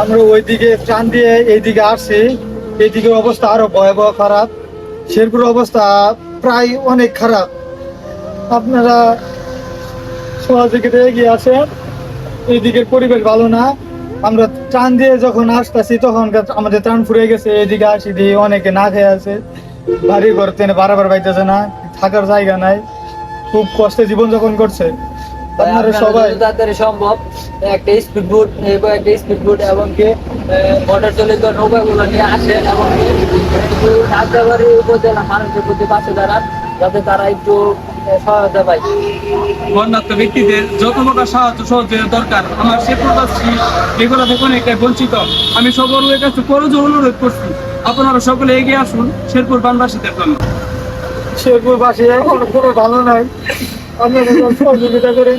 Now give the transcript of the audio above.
আমরা ওইদিকে টান দিয়ে এইদিকে আসছি। এইদিকে অবস্থা আরও ভয়াবহ খারাপ। শেরপুর অবস্থা প্রায় অনেক খারাপ। আপনারা সহযোগিতা এগিয়ে আসেন এইদিকের পরিবেশ ভালো না। আমরা টান দিয়ে যখন আসতেছি, তখন আমাদের টান ফুরে গেছে। এদিকে আসি দিয়ে অনেকে না খেয়ে আছে। বাড়ি ঘর তেনে বারবার পাইতেছে না। থাকার জায়গা নাই। খুব কষ্টে জীবনযাপন করছে। আপনারা সবাই যত তাড়াতাড়ি সম্ভব। একটা স্পিড বোট এবং একটা স্পিড বোট এবং কি মোটর চালিত নৌকাগুলো নিয়ে আসে এবং ঢাকাবাড়ি উপজেলা মানুষের প্রতি পাশে দাঁড়ান যাতে তারা একটু সহায়তা পায়। বন্যাত্ম ব্যক্তিদের যত প্রকার সাহায্য সহযোগিতা দরকার। আমার সে প্রবাসী এগুলো থেকে অনেকটাই বঞ্চিত। আমি সকলের কাছে করজোর অনুরোধ করছি। আপনারা সকলে এগিয়ে আসুন শেরপুর বানবাসীদের জন্য। শেরপুর বাসী এখন পুরো ভালো নাই। আপনারা সহযোগিতা করেন